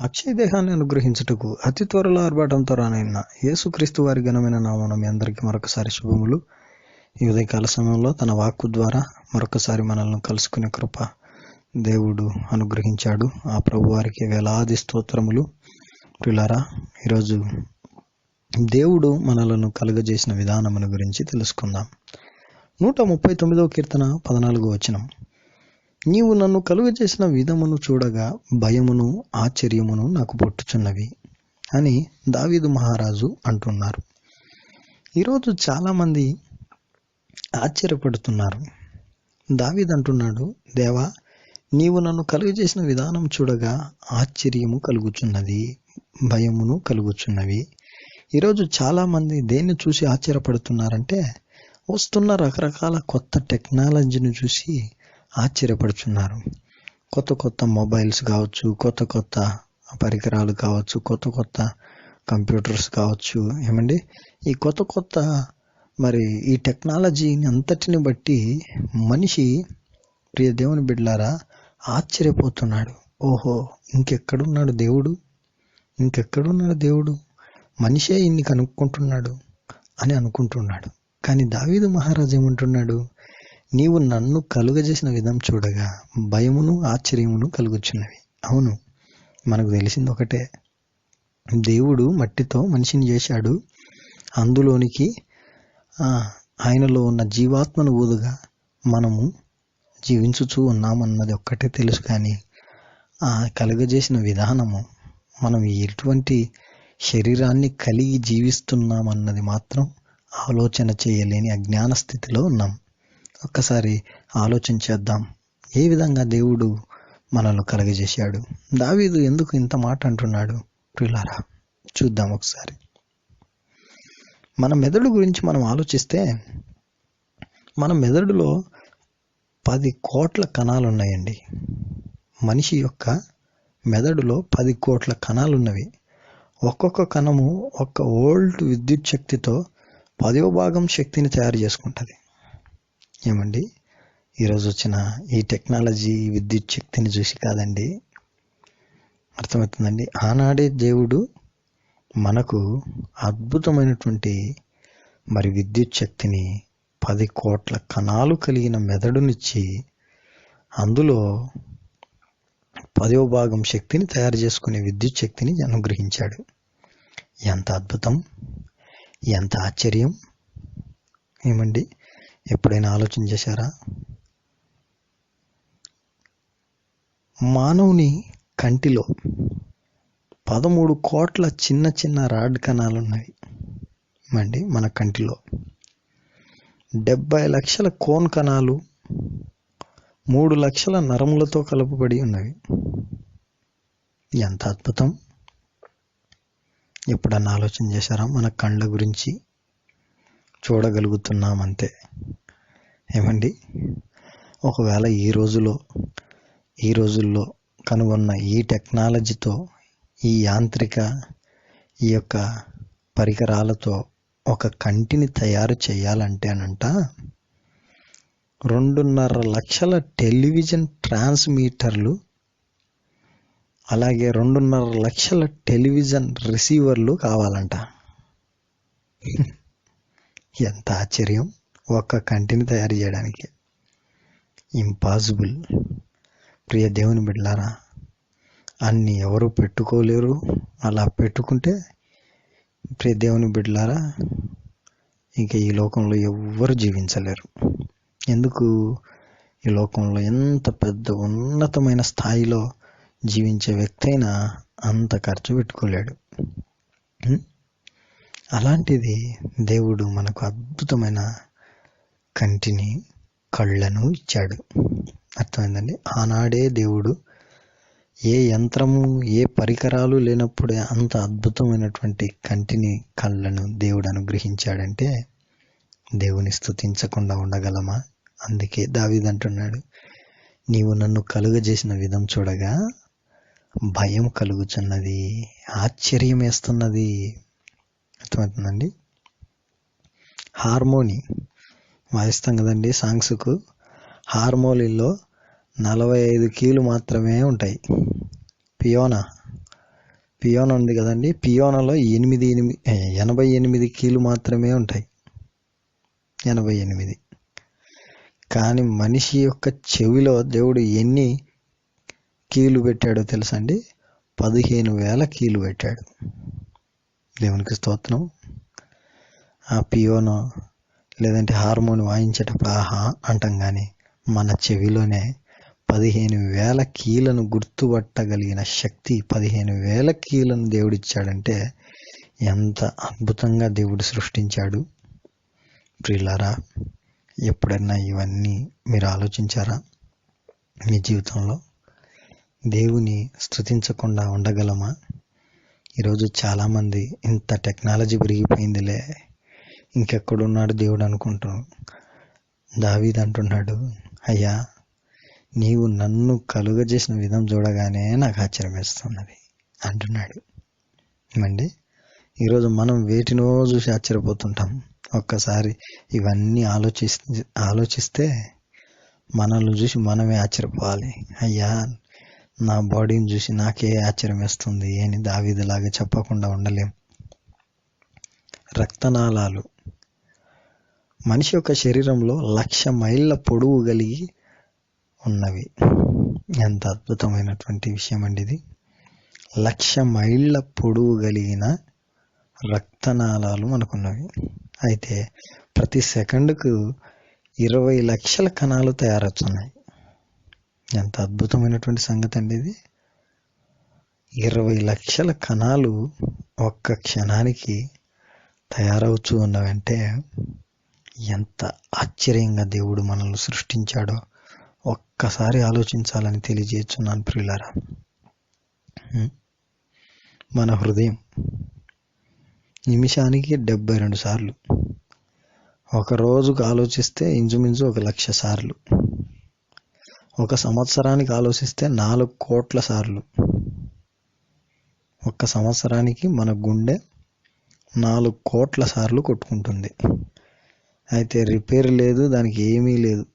అక్షయ దేహాన్ని అనుగ్రహించుటకు అతి త్వరలో ఆర్భాటంతో రానైన యేసుక్రీస్తు వారి ఘనమైన నామం మీ అందరికీ మరొకసారి శుభములు. ఈ ఉదయకాల సమయంలో తన వాక్కు ద్వారా మరొకసారి మనల్ని కలుసుకునే కృప దేవుడు అనుగ్రహించాడు. ఆ ప్రభు వారికి వేలాది స్తోత్రములు. ప్రిలారా ఈరోజు దేవుడు మనలను కలుగజేసిన విధానమును గురించి తెలుసుకుందాం. నూట ముప్పై తొమ్మిదవ కీర్తన పద్నాలుగు వచనం. నీవు నన్ను కలుగజేసిన విధమును చూడగా భయమును ఆశ్చర్యమును నాకు పుట్టుచున్నవి అని దావీదు మహారాజు అంటున్నారు. ఈరోజు చాలామంది ఆశ్చర్యపడుతున్నారు. దావీద్ అంటున్నాడు దేవా నీవు నన్ను కలుగజేసిన విధానం చూడగా ఆశ్చర్యము కలుగుచున్నది భయమును కలుగుచున్నవి. ఈరోజు చాలామంది దేన్ని చూసి ఆశ్చర్యపడుతున్నారంటే వస్తున్న రకరకాల కొత్త టెక్నాలజీని చూసి ఆశ్చర్యపడుచున్నారు. కొత్త కొత్త మొబైల్స్ కావచ్చు కొత్త కొత్త పరికరాలు కావచ్చు కొత్త కొత్త కంప్యూటర్స్ కావచ్చు ఏమండి? ఈ కొత్త కొత్త మరి ఈ టెక్నాలజీని అంతటిని బట్టి మనిషి ప్రియ దేవుని బిడ్డలారా ఆశ్చర్యపోతున్నాడు. ఓహో ఇంకెక్కడున్నాడు దేవుడు? ఇంకెక్కడున్నాడు దేవుడు? మనిషే ఇన్ని కనుక్కుంటున్నాడు అని అనుకుంటున్నాడు. కానీ దావీదు మహారాజు ఏమంటున్నాడు? నీవు నన్ను కలుగజేసిన విధం చూడగా భయమును ఆశ్చర్యమును కలుగుచున్నవి. అవును మనకు తెలిసింది ఒకటే. దేవుడు మట్టితో మనిషిని చేశాడు. అందులోనికి ఆయనలో ఉన్న జీవాత్మను ఊదుగా మనము జీవించుచూ ఉన్నామన్నది ఒక్కటే తెలుసు కానీ ఆ కలుగజేసిన విధానము మనం ఎటువంటి శరీరాన్ని కలిగి జీవిస్తున్నామన్నది మాత్రం ఆలోచన చేయలేని అజ్ఞాన స్థితిలో ఉన్నాం. ఒక్కసారి ఆలోచించేద్దాం. ఏ విధంగా దేవుడు మనల్ని కలగజేశాడు? దావీదు ఎందుకు ఇంత మాట అంటున్నాడు? ప్రిలారా చూద్దాం ఒకసారి. మన మెదడు గురించి మనం ఆలోచిస్తే మన మెదడులో పది కోట్ల కణాలు ఉన్నాయండి. మనిషి యొక్క మెదడులో పది కోట్ల కణాలు ఉన్నవి. ఒక్కొక్క కణము ఒక్క ఓల్డ్ విద్యుత్ శక్తితో పదవ భాగం శక్తిని తయారు చేసుకుంటుంది. ఏమండి? ఈరోజు వచ్చిన ఈ టెక్నాలజీ విద్యుత్ శక్తిని చూసి కాదండి. అర్థమవుతుందండి? ఆనాడే దేవుడు మనకు అద్భుతమైనటువంటి మరి విద్యుత్ శక్తిని పది కోట్ల కణాలు కలిగిన మెదడునిచ్చి అందులో పదవ భాగం శక్తిని తయారు చేసుకునే విద్యుత్ శక్తిని అనుగ్రహించాడు. ఎంత అద్భుతం! ఎంత ఆశ్చర్యం! ఏమండి? ఎప్పుడైనా ఆలోచన చేశారా? మానవుని కంటిలో పదమూడు కోట్ల చిన్న చిన్న రాడ్ కణాలు ఉన్నాయి అండి మన కంటిలో. డెబ్బై లక్షల కోన్ కణాలు మూడు లక్షల నరములతో కలుపబడి ఉన్నవి. ఎంత అద్భుతం! ఎప్పుడన్నా ఆలోచన చేశారా మన కళ్ళ గురించి? చూడగలుగుతున్నామంతే. ఏమండి? ఒకవేళ ఈ రోజులో ఈ రోజుల్లో కనుగొన్న ఈ టెక్నాలజీతో ఈ యాంత్రిక ఈ యొక్క పరికరాలతో ఒక కంటిని తయారు చేయాలంటే అనంట రెండున్నర లక్షల టెలివిజన్ ట్రాన్స్మీటర్లు అలాగే రెండున్నర లక్షల టెలివిజన్ రిసీవర్లు కావాలంట. ఎంత ఆశ్చర్యం. ఒక్క కంటిని తయారు చేయడానికి. ఇంపాసిబుల్ ప్రియ దేవుని బిడ్లారా అన్ని ఎవరు పెట్టుకోలేరు? అలా పెట్టుకుంటే ప్రియ దేవుని బిడ్లారా ఇంకా ఈ లోకంలో ఎవ్వరు జీవించలేరు. ఎందుకు? ఈ లోకంలో ఎంత పెద్ద ఉన్నతమైన స్థాయిలో జీవించే వ్యక్తి అయినా అంత ఖర్చు పెట్టుకోలేడు. అలాంటిది దేవుడు మనకు అద్భుతమైన కంటిని కళ్ళను ఇచ్చాడు. అర్థమైందండి? ఆనాడే దేవుడు ఏ యంత్రము ఏ పరికరాలు లేనప్పుడే అంత అద్భుతమైనటువంటి కంటిని కళ్ళను దేవుడు అనుగ్రహించాడంటే దేవుని స్థుతించకుండా ఉండగలమా? అందుకే దావిదంటున్నాడు నీవు నన్ను కలుగజేసిన విధం చూడగా భయం కలుగుచున్నది ఆశ్చర్యం వేస్తున్నది అర్థమవుతుందండి? హార్మోని. వాయిస్తాం కదండి సాంగ్స్కు. హార్మోనిలో నలభై ఐదు కీలు మాత్రమే ఉంటాయి. పియోనా. పియోన ఉంది కదండి. పియోనలో ఎనిమిది ఎనిమిది ఎనభై ఎనిమిది కీలు మాత్రమే ఉంటాయి. ఎనభై ఎనిమిది కానీ మనిషి యొక్క చెవిలో దేవుడు ఎన్ని కీలు పెట్టాడో తెలుసా అండి? పదిహేను వేల కీలు పెట్టాడు. దేవునికి స్తోత్రం. ఆ పియోనో లేదంటే హార్మోన్ వాయించేటప్పుడు ఆహా అంటాం కానీ మన చెవిలోనే పదిహేను వేల కీలను గుర్తుపట్టగలిగిన శక్తి పదిహేను వేల కీలను దేవుడిచ్చాడంటే ఎంత అద్భుతంగా దేవుడు సృష్టించాడు. ప్రియులారా ఎప్పుడైనా ఇవన్నీ మీరు ఆలోచించారా? మీ జీవితంలో దేవుని స్థుతించకుండా ఉండగలమా? ఈరోజు చాలామంది ఇంత టెక్నాలజీ పెరిగిపోయిందిలే. ఇంకెక్కడున్నాడు దేవుడు అనుకుంటాం. దావీద్ అంటున్నాడు అయ్యా నీవు నన్ను కలుగజేసిన విధం చూడగానే నాకు ఆశ్చర్యం వేస్తున్నది అంటున్నాడు. ఏమండి? ఈరోజు మనం వేటినో చూసి ఆశ్చర్యపోతుంటాం. ఒక్కసారి ఇవన్నీ ఆలోచి ఆలోచిస్తే మనల్ని చూసి మనమే ఆశ్చర్యపోవాలి. అయ్యా నా బాడీని చూసి నాకే ఆశ్చర్యం వేస్తుంది. అని దావీదులాగా చెప్పకుండా ఉండలేం. రక్తనాళాలు. మనిషి యొక్క శరీరంలో లక్ష మైళ్ళ పొడవు కలిగి ఉన్నవి. ఎంత అద్భుతమైనటువంటి విషయం అండి ఇది. లక్ష మైళ్ళ పొడవు కలిగిన రక్తనాళాలు మనకున్నవి. అయితే ప్రతి సెకండ్కు ఇరవై లక్షల కణాలు తయారవుతున్నాయి. ఎంత అద్భుతమైనటువంటి సంగతి అండి ఇది. ఇరవై లక్షల కణాలు ఒక్క క్షణానికి తయారవుతూ ఉన్నవంటే ఎంత ఆశ్చర్యంగా దేవుడు మనల్ని సృష్టించాడో ఒక్కసారి ఆలోచించాలని తెలియజేస్తున్నాను ప్రియులారా. మన హృదయం నిమిషానికి డెబ్బై రెండు సార్లు. ఒక రోజుకు ఆలోచిస్తే ఇంచుమించు ఒక లక్ష సార్లు. ఒక సంవత్సరానికి ఆలోచిస్తే నాలుగు కోట్ల సార్లు. ఒక్క సంవత్సరానికి మన గుండె నాలుగు కోట్ల సార్లు కొట్టుకుంటుంది. అయితే రిపేర్ లేదు దానికి ఏమీ లేదు.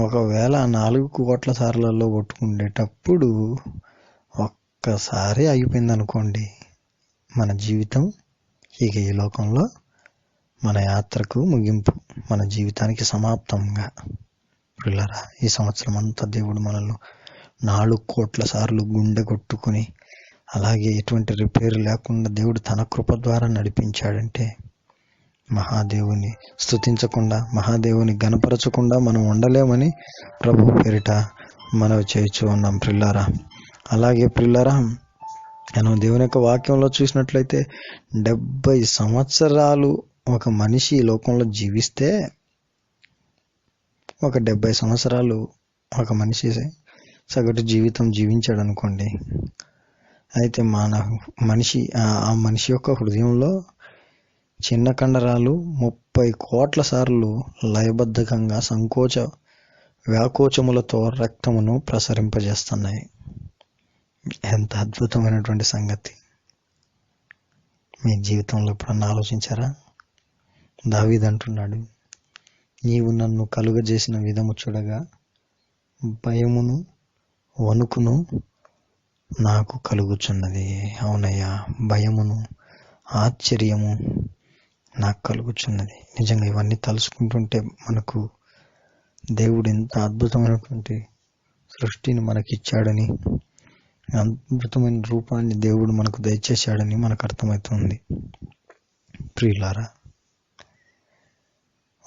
ఒకవేళ నాలుగు కోట్ల సార్లలో కొట్టుకునేటప్పుడు ఒక్కసారి అయిపోయింది అనుకోండి మన జీవితం ఇక ఈ లోకంలో మన యాత్రకు ముగింపు మన జీవితానికి సమాప్తంగా. పిల్లరా ఈ సంవత్సరం అంతా దేవుడు మనల్ని నాలుగు కోట్ల సార్లు గుండె కొట్టుకుని అలాగే ఎటువంటి రిపేర్ లేకుండా దేవుడు తన కృప ద్వారా నడిపించాడంటే మహాదేవుని స్థుతించకుండా మహాదేవుని గనపరచకుండా మనం ఉండలేమని ప్రభు పేరిట మనవి చేయొచ్చు ఉన్నాం ప్రిల్లారా అలాగే ప్రిల్లారా మనం దేవుని యొక్క వాక్యంలో చూసినట్లయితే డెబ్బై సంవత్సరాలు ఒక మనిషి ఈ లోకంలో జీవిస్తే ఒక డెబ్బై సంవత్సరాలు ఒక మనిషి సగటు జీవితం జీవించాడు అనుకోండి అయితే మన మనిషి ఆ మనిషి యొక్క హృదయంలో చిన్న కండరాలు ముప్పై కోట్ల సార్లు లయబద్ధకంగా సంకోచ వ్యాకోచములతో రక్తమును ప్రసరింపజేస్తున్నాయి. ఎంత అద్భుతమైనటువంటి సంగతి. మీ జీవితంలో ఎప్పుడన్నా ఆలోచించారా? దావీద్ అంటున్నాడు నీవు నన్ను కలుగజేసిన విధము చూడగా భయమును వణుకును నాకు కలుగుచున్నది. అవునయ్యా భయమును ఆశ్చర్యము నాకు కలుగుచున్నది. నిజంగా ఇవన్నీ తలుసుకుంటుంటే మనకు దేవుడు ఎంత అద్భుతమైనటువంటి సృష్టిని మనకిచ్చాడని అద్భుతమైన రూపాన్ని దేవుడు మనకు దయచేశాడని మనకు అర్థమవుతుంది. ప్రియులారా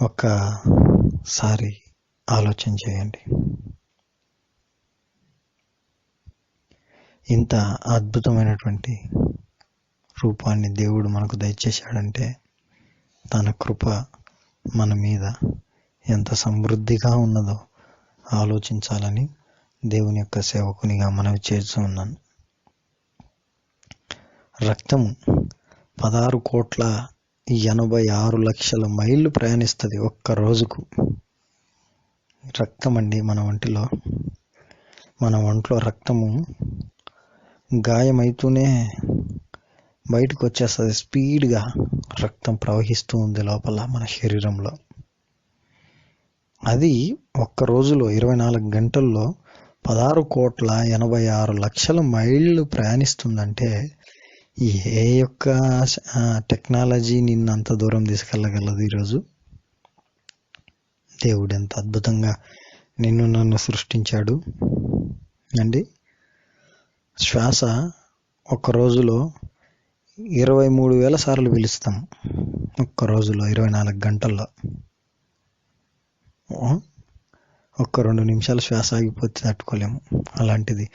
ఒక్కసారి ఆలోచన చేయండి. ఇంత అద్భుతమైనటువంటి రూపాన్ని దేవుడు మనకు దయచేశాడంటే తన కృప మన మీద ఎంత సమృద్ధిగా ఉన్నదో ఆలోచించాలని దేవుని యొక్క సేవకునిగా మనవి చేస్తూ ఉన్నాను. రక్తము పదహారు కోట్ల ఎనభై ఆరు లక్షల మైళ్ళు ప్రయాణిస్తుంది ఒక్క రోజుకు రక్తం అండి మన ఒంటిలో. మన ఒంట్లో రక్తము గాయమైతూనే బయటకు వచ్చేస్తుంది స్పీడ్గా రక్తం ప్రవహిస్తూ ఉంది లోపల మన శరీరంలో. అది ఒక్క రోజులో ఇరవై నాలుగు గంటల్లో పదహారు కోట్ల ఎనభై ఆరు లక్షల మైళ్ళు ప్రయాణిస్తుందంటే ఏ యొక్క టెక్నాలజీ నిన్ను అంత దూరం తీసుకెళ్ళగలదు ఈరోజు. దేవుడు ఎంత అద్భుతంగా నిన్ను నన్ను సృష్టించాడు. అండి శ్వాస ఒక్క రోజులో ఇరవై మూడు వేల సార్లు పిలుస్తాం. ఒక్క రోజులో ఇరవై నాలుగు గంటల్లో. ఒక్క రెండు నిమిషాలు శ్వాస ఆగిపోతే తట్టుకోలేము. అలాంటిది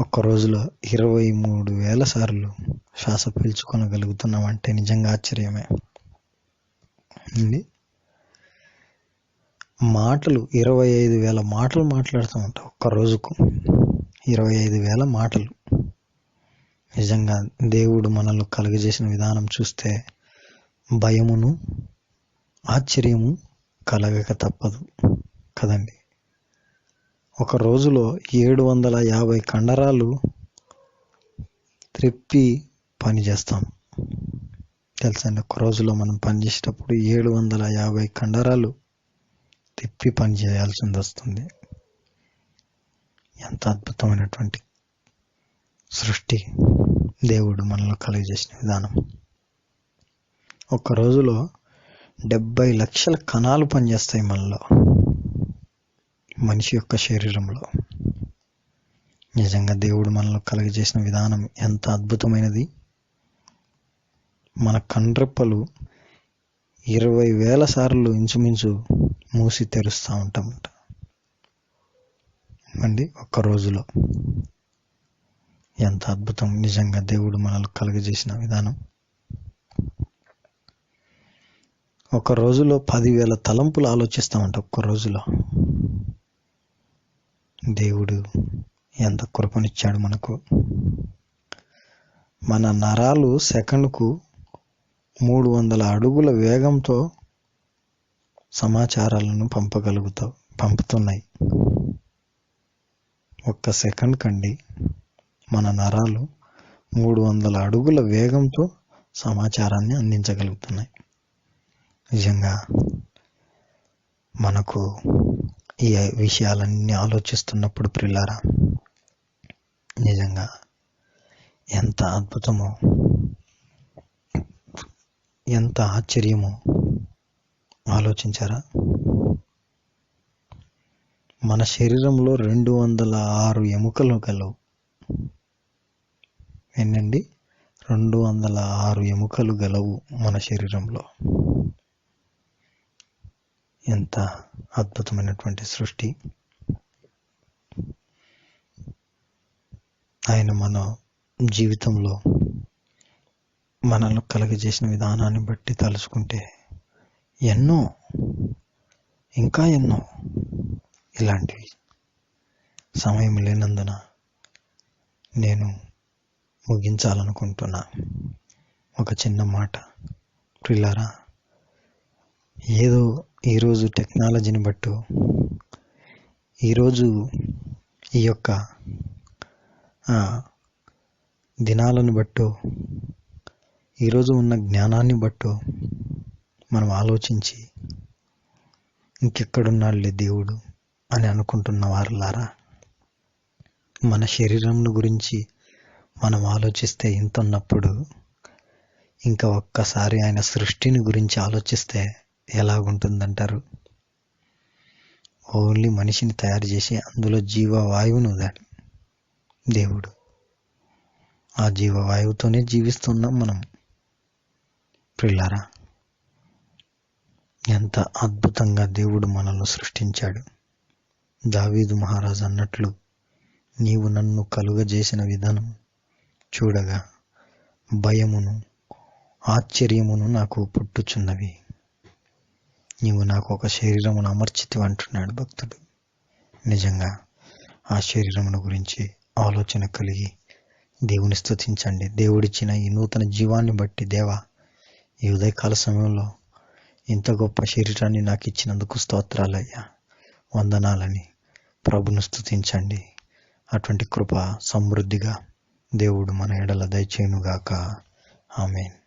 ఒక్క రోజులో ఇరవై మూడు వేల సార్లు శ్వాస పీల్చుకోనగలుగుతున్నాం అంటే నిజంగా ఆశ్చర్యమే. అండి? మాటలు ఇరవై ఐదు వేల మాటలు మాట్లాడుతూ ఉంటాం ఒక్క రోజుకు. ఇరవై ఐదు వేల మాటలు. నిజంగా దేవుడు మనల్ని కలుగజేసిన విధానం చూస్తే భయమును ఆశ్చర్యము కలగక తప్పదు కదండి? ఒక రోజులో ఏడు వందల యాభై కండరాలు త్రిప్పి పని చేస్తాం తెలుసండి ఒక రోజులో మనం పని చేసేటప్పుడు ఏడు వందల యాభై కండరాలు తిప్పి పని వస్తుంది. ఎంత అద్భుతమైనటువంటి సృష్టి దేవుడు మనలో కలుగజేసిన విధానం. ఒక రోజులో డెబ్బై లక్షల కణాలు పనిచేస్తాయి మనలో. మనిషి యొక్క శరీరంలో. నిజంగా దేవుడు మనలో కలుగజేసిన విధానం ఎంత అద్భుతమైనది. మన కండ్రెప్పలు ఇరవై వేల సార్లు ఇంచుమించు మూసి తెరుస్తూ ఉంటామంట. అండి ఒక్క రోజులో. ఎంత అద్భుతం. నిజంగా దేవుడు మనల్ని కలుగజేసిన విధానం. ఒక రోజులో పదివేల తలంపులు ఆలోచిస్తామంట ఒక్క రోజులో. దేవుడు ఎంత కృపనిచ్చాడు మనకు. మన నరాలు సెకండ్కు మూడు వందల అడుగుల వేగంతో సమాచారాలను పంపగలుగుతావు పంపుతున్నాయి. ఒక్క సెకండ్ కండి. మన నరాలు మూడు వందల అడుగుల వేగంతో సమాచారాన్ని అందించగలుగుతున్నాయి. నిజంగా మనకు ఈ విషయాలన్నీ ఆలోచిస్తున్నప్పుడు ప్రిల్లారా నిజంగా ఎంత అద్భుతమో ఎంత ఆశ్చర్యమో ఆలోచించారా? మన శరీరంలో రెండు వందల ఆరు ఎముకలు గలవు. ఏంటండి రెండు వందల ఆరు ఎముకలు గలవు మన శరీరంలో. ఎంత అద్భుతమైనటువంటి సృష్టి. ఆయన మన జీవితంలో మనల్ని కలగజేసిన విధానాన్ని బట్టి తలుచుకుంటే ఎన్నో ఇంకా ఎన్నో ఇలాంటివి. సమయం లేనందున నేను ముగించాలనుకుంటున్నా. ఒక చిన్న మాట పిల్లరా ఏదో ఈరోజు టెక్నాలజీని బట్టు ఈరోజు ఈ యొక్క దినాలను బట్టు ఈరోజు ఉన్న జ్ఞానాన్ని బట్టు మనం ఆలోచించి ఇంకెక్కడున్నాడులే దేవుడు అని అనుకుంటున్న వారులారా? మన శరీరం గురించి మనం ఆలోచిస్తే ఇంత ఉన్నప్పుడు ఇంకా ఒక్కసారి ఆయన సృష్టిని గురించి ఆలోచిస్తే ఎలాగుంటుందంటారు? ఓన్లీ మనిషిని తయారు చేసి అందులో జీవవాయువును వదాడు దేవుడు. ఆ జీవవాయువుతోనే జీవిస్తున్నాం మనం. ప్రిల్లారా ఎంత అద్భుతంగా దేవుడు మనల్ని సృష్టించాడు. దావీదు మహారాజు అన్నట్లు నీవు నన్ను కలుగజేసిన విధానం చూడగా భయమును ఆశ్చర్యమును నాకు పుట్టుచున్నవి. నీవు నాకు ఒక శరీరమును అమర్చితివి అంటున్నాడు భక్తుడు. నిజంగా ఆ శరీరమును గురించి ఆలోచన కలిగి దేవుని స్తుతించండి. దేవుడిచ్చిన ఈ నూతన జీవాన్ని బట్టి దేవా ఈ ఉదయకాల సమయంలో ఇంత గొప్ప శరీరాన్ని నాకు ఇచ్చినందుకు స్తోత్రాలయ్యా. వందనాలని ప్రభును స్తుతించండి. అటువంటి కృప సమృద్ధిగా దేవుడు మన ఎడల దయచేయునుగాక. ఆమెన్.